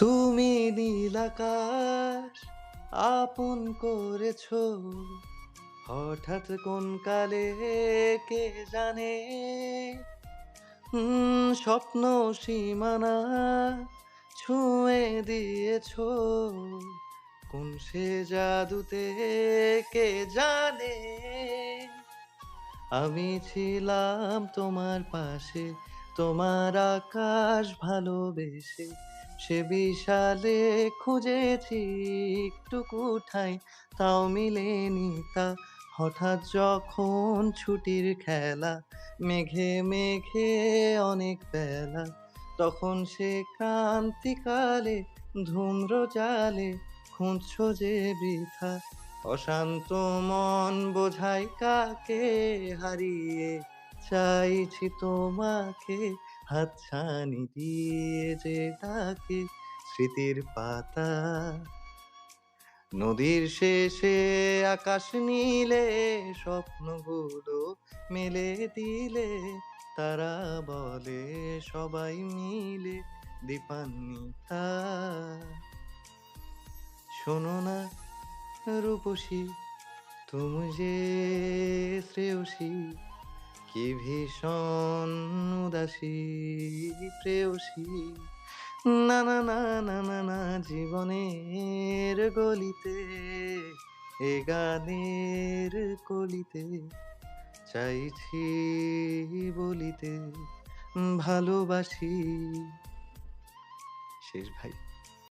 তুমি নীলাকাশ আপন করেছ। হঠাৎ কোন কালে কে জানে? স্বপ্ন সীমানা ছুঁয়ে দিয়েছ। কোন সে জাদুতে কে জানে? আমি ছিলাম তোমার পাশে, তোমার আকাশ ভালোবেসে। সে বিশালে খুঁজেছি একটু কোথায় তাও মিলেনি তা। হঠাৎ যখন ছুটির খেলা, মেঘে মেঘে অনেক বেলা, তখন সে ক্রান্তিকালে ধূম্র জালে খুঁজছ যে বৃথা। অশান্ত মন বোঝাই কাকে হারিয়ে চাইছি তোমাকে হাতছানি দিয়ে যে ডাকে স্মৃতির পাতা। নদীর শেষে আকাশ নীলে স্বপ্নগুলো মেলে দিলে, তারা বলে সবাই মিলে দীপান্বিতা। শোনো না রূপসী, তুমি যে শ্রেয়সী কি ভীষণ উদাসী, প্রেয়সী। না না না না না না, জীবনের গলিতে, এ গানের কলিতে চাইছি বলিতে ভালোবাসি। শেষ ভাই।